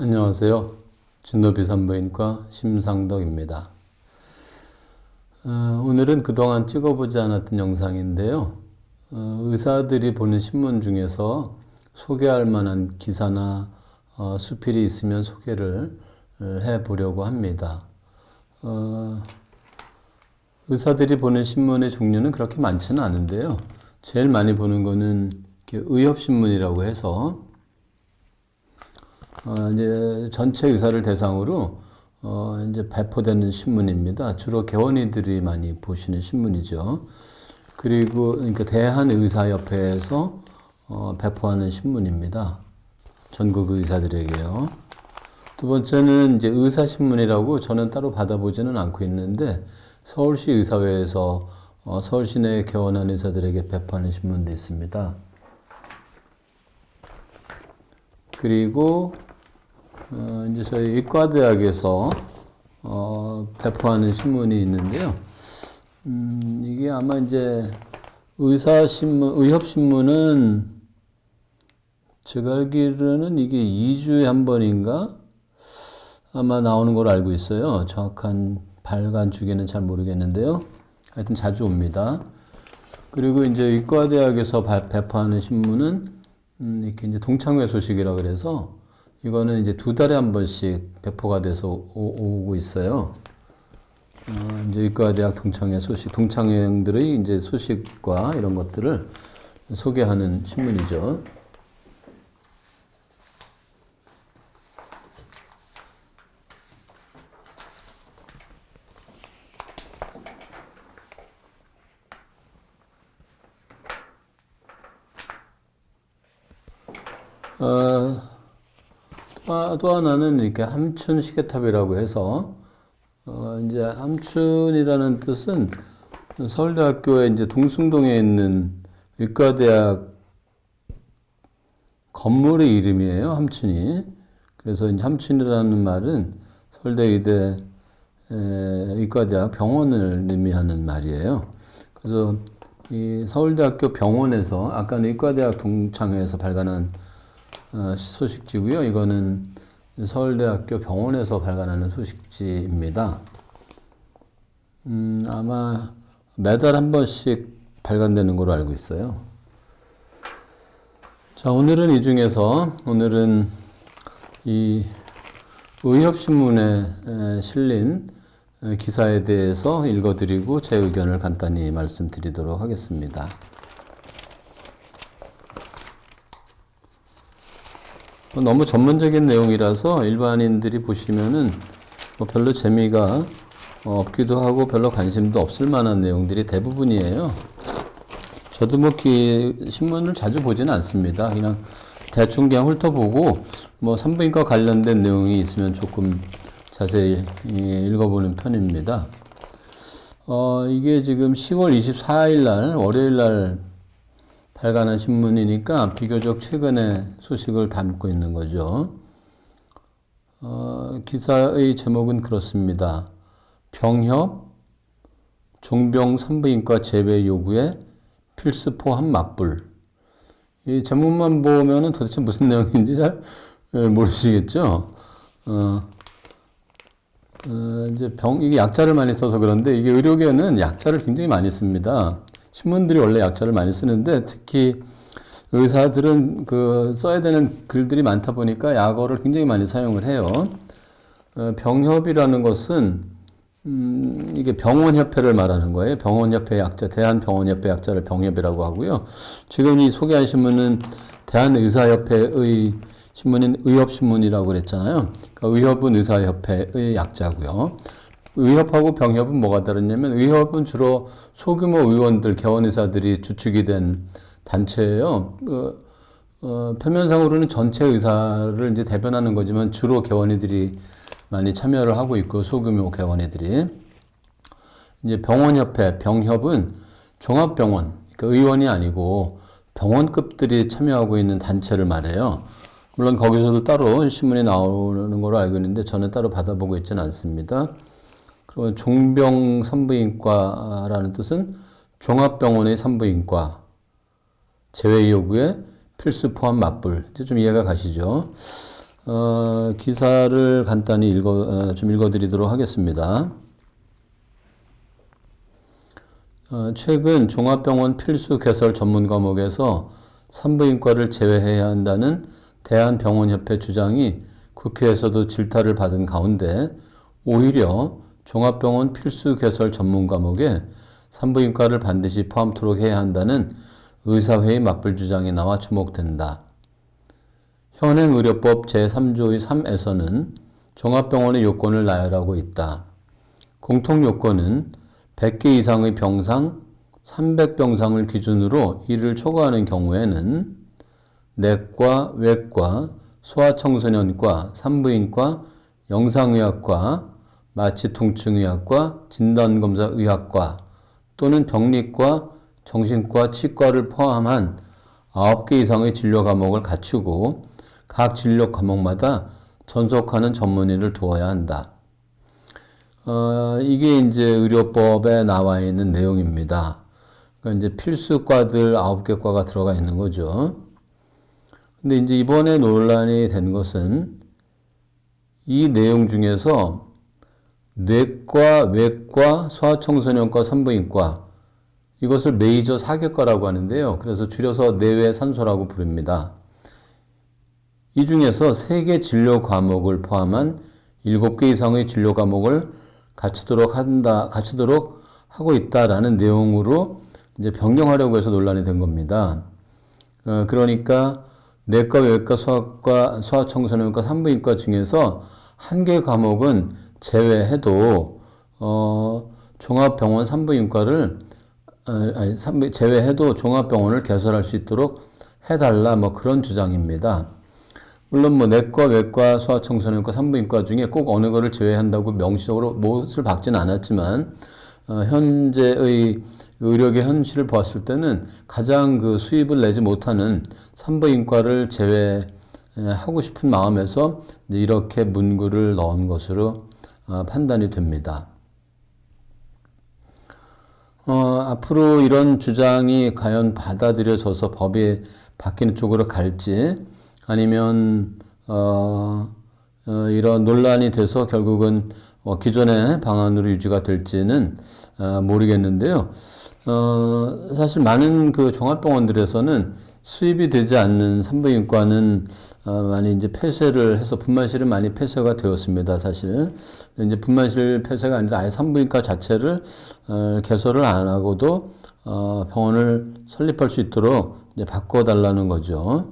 안녕하세요. 진노비 산부인과 심상덕입니다. 어, 오늘은 그동안 찍어보지 않았던 영상인데요. 어, 의사들이 보는 신문 중에서 소개할 만한 기사나 어, 수필이 있으면 소개를 어, 해보려고 합니다. 어, 의사들이 보는 신문의 종류는 그렇게 많지는 않은데요. 제일 많이 보는 거는 의협신문이라고 해서 어, 이제 전체 의사를 대상으로 어, 이제 배포되는 신문입니다. 주로 개원이들이 많이 보시는 신문이죠. 그리고 그러니까 대한의사협회에서 어, 배포하는 신문입니다. 전국 의사들에게요. 두 번째는 이제 의사신문이라고 저는 따로 받아보지는 않고 있는데 서울시 의사회에서 어, 서울 시내에 개원한 의사들에게 배포하는 신문도 있습니다. 그리고 어, 이제 저희 의과대학에서 어, 배포하는 신문이 있는데요. 음, 이게 아마 이제 의사신문, 의협신문은 제가 알기로는 이게 2주에 한 번인가 아마 나오는 걸로 알고 있어요. 정확한 발간 주기는 잘 모르겠는데요. 하여튼 자주 옵니다. 그리고 이제 의과대학에서 발- 배포하는 신문은 음, 이렇게 이제 동창회 소식이라 그래서 이거는 이제 두 달에 한 번씩 배포가 돼서 오, 고 있어요. 어, 이제 의과대학 동창회 소식, 동창회들의 이제 소식과 이런 것들을 소개하는 신문이죠. 어, 또, 또 하나는 이렇게 함춘 시계탑이라고 해서 어, 이제 함춘이라는 뜻은 서울대학교에 이제 동숭동에 있는 의과대학 건물의 이름이에요. 함춘이. 그래서 이제 함춘이라는 말은 서울대 의대 에, 의과대학 병원을 의미하는 말이에요. 그래서 이 서울대학교 병원에서 아까 의과대학 동창회에서 발간한 어, 소식지고요. 이거는 서울대학교 병원에서 발간하는 소식지입니다. 음, 아마 매달 한 번씩 발간되는 걸로 알고 있어요. 자, 오늘은 이 중에서 오늘은 이 의협신문에 에, 실린 에, 기사에 대해서 읽어드리고 제 의견을 간단히 말씀드리도록 하겠습니다. 너무 전문적인 내용이라서 일반인들이 보시면은 뭐 별로 재미가 어, 없기도 하고 별로 관심도 없을 만한 내용들이 대부분이에요. 저도 뭐 기, 신문을 자주 보지는 않습니다. 그냥 대충 그냥 훑어보고 뭐 산부인과 관련된 내용이 있으면 조금 자세히 예, 읽어보는 편입니다. 어, 이게 지금 10월 24일 날 월요일 날 발간한 신문이니까 비교적 최근의 소식을 담고 있는 거죠. 어, 기사의 제목은 그렇습니다. 병협 종병 산부인과 재배 요구에 필수 포함 맞불. 이 제목만 보면은 도대체 무슨 내용인지 잘 모르시겠죠? 어, 어, 이제 병, 이게 약자를 많이 써서 그런데 이게 의료계는 약자를 굉장히 많이 씁니다. 신문들이 원래 약자를 많이 쓰는데 특히 의사들은 그 써야 되는 글들이 많다 보니까 약어를 굉장히 많이 사용을 해요. 어, 병협이라는 것은 음, 이게 병원협회를 말하는 거예요. 병원협회 약자, 대한병원협회 약자를 병협이라고 하고요. 지금 이 소개한 신문은 대한의사협회의 신문인 의협신문이라고 그랬잖아요. 그러니까 의협은 의사협회의 약자고요. 의협하고 병협은 뭐가 다르냐면 의협은 주로 소규모 의원들, 개원의사들이 주축이 된 단체예요. 그, 어, 표면상으로는 전체 의사를 이제 대변하는 거지만 주로 개원이들이 많이 참여를 하고 있고 소규모 개원이들이 이제 병원협회, 병협은 종합병원, 그러니까 의원이 아니고 병원급들이 참여하고 있는 단체를 말해요. 물론 거기서도 따로 신문에 나오는 걸로 알고 있는데 저는 따로 받아보고 있지는 않습니다. 그리고 종병 산부인과라는 뜻은 종합병원의 산부인과 제외 요구에 필수 포함 맞불. 이제 좀 이해가 가시죠? 어, 기사를 간단히 읽어, 어, 좀 읽어드리도록 하겠습니다. 어, 최근 종합병원 필수 개설 전문 과목에서 산부인과를 제외해야 한다는 대한병원협회 주장이 국회에서도 질타를 받은 가운데 오히려 종합병원 필수 개설 전문 과목에 산부인과를 반드시 포함토록 해야 한다는 의사회의 맞불 주장이 나와 주목된다. 현행 의료법 제3조의 3에서는 종합병원의 요건을 나열하고 있다. 공통 요건은 100개 이상의 병상, 300병상을 기준으로 이를 초과하는 경우에는 내과, 외과, 소아청소년과, 산부인과, 영상의학과, 마취통증의학과, 진단검사의학과 또는 병리과, 정신과, 치과를 포함한 9개 이상의 진료 과목을 갖추고 각 진료 과목마다 전속하는 전문의를 두어야 한다. 어, 이게 이제 의료법에 나와 있는 내용입니다. 그러니까 이제 필수과들 9개 과가 들어가 있는 거죠. 근데 이제 이번에 논란이 된 것은 이 내용 중에서 내과, 외과, 소아청소년과, 산부인과 이것을 메이저 사격과라고 하는데요. 그래서 줄여서 내외 산소라고 부릅니다. 이 중에서 세개 진료 과목을 포함한 7개 이상의 진료 과목을 갖추도록 한다, 갖추도록 하고 있다라는 내용으로 이제 변경하려고 해서 논란이 된 겁니다. 어, 그러니까 내과, 외과, 소아과, 소아청소년과, 산부인과 중에서 한 개 과목은 제외해도 어, 종합병원 산부인과를 어, 아니, 산부, 제외해도 종합병원을 개설할 수 있도록 해달라 뭐 그런 주장입니다. 물론 뭐 내과, 외과, 소아청소년과, 산부인과 중에 꼭 어느 거를 제외한다고 명시적으로 못을 박지는 않았지만 어, 현재의 의료계 현실을 보았을 때는 가장 그 수입을 내지 못하는 산부인과를 제외하고 싶은 마음에서 이렇게 문구를 넣은 것으로 어, 판단이 됩니다. 어, 앞으로 이런 주장이 과연 받아들여져서 법이 바뀌는 쪽으로 갈지 아니면 어, 어, 이런 논란이 돼서 결국은 어, 기존의 방안으로 유지가 될지는 어, 모르겠는데요. 어, 사실 많은 그 종합병원들에서는 수입이 되지 않는 산부인과는 어, 많이 이제 폐쇄를 해서 분만실은 많이 폐쇄가 되었습니다. 사실 이제 분만실 폐쇄가 아니라 아예 산부인과 자체를 어, 개설을 안 하고도 어, 병원을 설립할 수 있도록 바꿔달라는 거죠.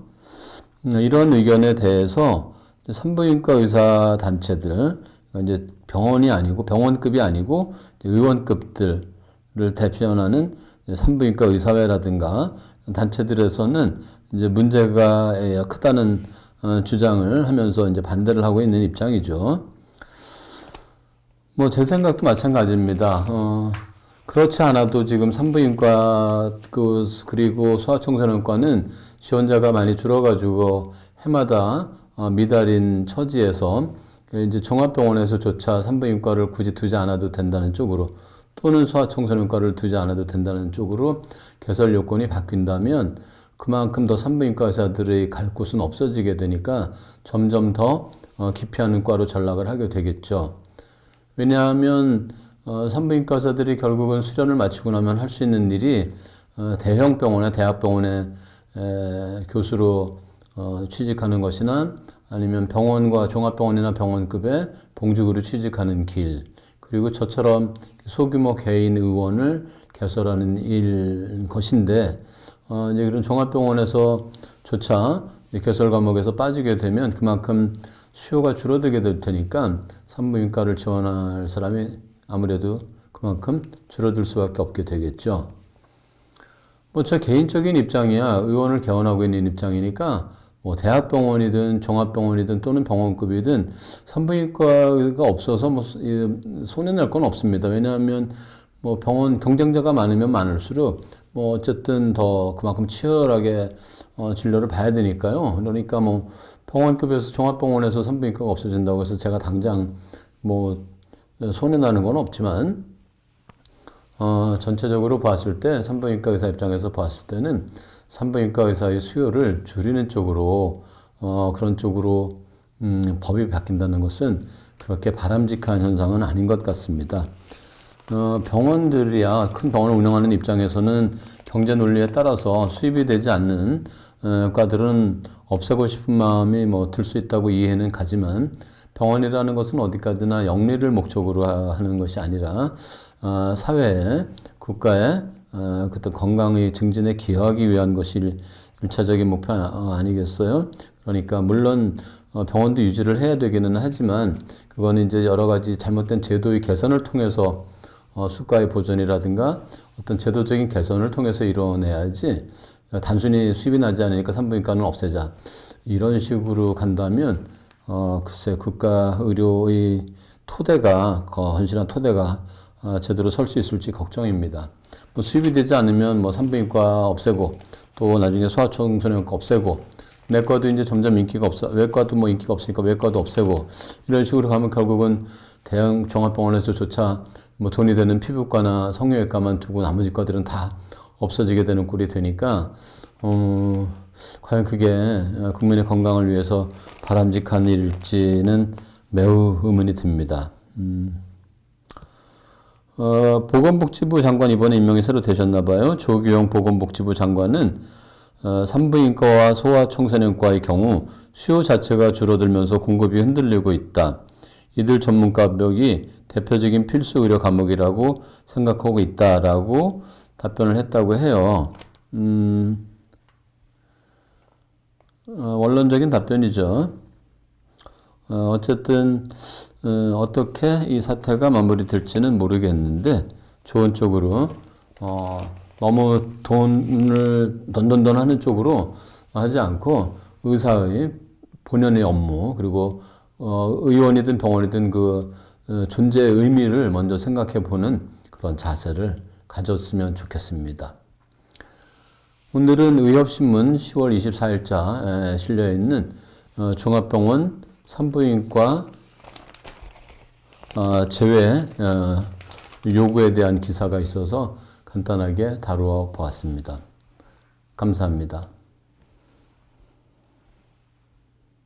음, 이런 의견에 대해서 산부인과 의사 단체들 이제 병원이 아니고 병원급이 아니고 의원급들을 대표하는 산부인과 의사회라든가 단체들에서는 이제 문제가 크다는 어, 주장을 하면서 이제 반대를 하고 있는 입장이죠. 뭐 제 생각도 마찬가지입니다. 어, 그렇지 않아도 지금 산부인과 그 그리고 소아청소년과는 지원자가 많이 줄어가지고 해마다 어, 미달인 처지에서 이제 종합병원에서조차 산부인과를 굳이 두지 않아도 된다는 쪽으로 또는 소아청소년과를 두지 않아도 된다는 쪽으로 개설 요건이 바뀐다면 그만큼 더 산부인과 의사들의 갈 곳은 없어지게 되니까 점점 더 어, 기피하는 과로 전락을 하게 되겠죠. 왜냐하면 어, 산부인과 의사들이 결국은 수련을 마치고 나면 할 수 있는 일이 어, 대형 병원에 대학병원에 에, 교수로 어, 취직하는 것이나 아니면 병원과 종합병원이나 병원급의 봉직으로 취직하는 길 그리고 저처럼 소규모 개인 의원을 개설하는 일 것인데 어, 이제 그런 종합병원에서조차 개설 과목에서 빠지게 되면 그만큼 수요가 줄어들게 될 테니까 산부인과를 지원할 사람이 아무래도 그만큼 줄어들 수밖에 없게 되겠죠. 뭐 저 개인적인 입장이야 의원을 개원하고 있는 입장이니까 뭐 대학병원이든 종합병원이든 또는 병원급이든 산부인과가 없어서 뭐 손해 낼 건 없습니다. 왜냐하면 뭐 병원 경쟁자가 많으면 많을수록 뭐 어쨌든 더 그만큼 치열하게 어 진료를 봐야 되니까요. 그러니까 뭐 병원급에서 종합병원에서 산부인과가 없어진다고 해서 제가 당장 뭐 손해 나는 건 없지만 어, 전체적으로 봤을 때 산부인과 의사 입장에서 봤을 때는 산부인과 의사의 수요를 줄이는 쪽으로 어, 그런 쪽으로 음, 법이 바뀐다는 것은 그렇게 바람직한 현상은 아닌 것 같습니다. 어, 병원들이야 큰 병원을 운영하는 입장에서는 경제 논리에 따라서 수입이 되지 않는 어, 과들은 없애고 싶은 마음이 뭐 들 수 있다고 이해는 가지만 병원이라는 것은 어디까지나 영리를 목적으로 하- 하는 것이 아니라 어, 사회에 국가의 어, 그때 건강의 증진에 기여하기 위한 것이 일- 일차적인 목표 아- 어, 아니겠어요? 그러니까 물론 어, 병원도 유지를 해야 되기는 하지만 그거는 이제 여러 가지 잘못된 제도의 개선을 통해서 어, 수가의 보존이라든가 어떤 제도적인 개선을 통해서 이루어내야지 단순히 수입이 나지 않으니까 산부인과는 없애자 이런 식으로 간다면 어, 글쎄 국가 의료의 토대가 그 헌신한 토대가 어, 제대로 설 수 있을지 걱정입니다. 뭐 수입이 되지 않으면 뭐 산부인과 없애고 또 나중에 소아청소년과 없애고 내과도 이제 점점 인기가 없어 외과도 뭐 인기가 없으니까 외과도 없애고 이런 식으로 가면 결국은 대형 종합병원에서조차 뭐 돈이 되는 피부과나 성형외과만 두고 나머지 과들은 다 없어지게 되는 꼴이 되니까 어, 과연 그게 어, 국민의 건강을 위해서 바람직한 일지는 매우 의문이 듭니다. 음. 어, 보건복지부 장관 이번에 임명이 새로 되셨나 봐요. 조규영 보건복지부 장관은 어, 산부인과와 소아청소년과의 경우 수요 자체가 줄어들면서 공급이 흔들리고 있다. 이들 전문가벽이 대표적인 필수 의료 과목이라고 생각하고 있다라고 답변을 했다고 해요. 음, 어, 원론적인 답변이죠. 어, 어쨌든 어, 어떻게 이 사태가 마무리될지는 모르겠는데 좋은 쪽으로 어, 너무 돈을 돈돈돈 하는 쪽으로 하지 않고 의사의 본연의 업무 그리고 어, 의원이든 병원이든 그 어, 존재의 의미를 먼저 생각해 보는 그런 자세를 가졌으면 좋겠습니다. 오늘은 의협신문 10월 24일자에 실려 있는 어, 종합병원 산부인과 어, 제외 어, 요구에 대한 기사가 있어서 간단하게 다루어 보았습니다. 감사합니다.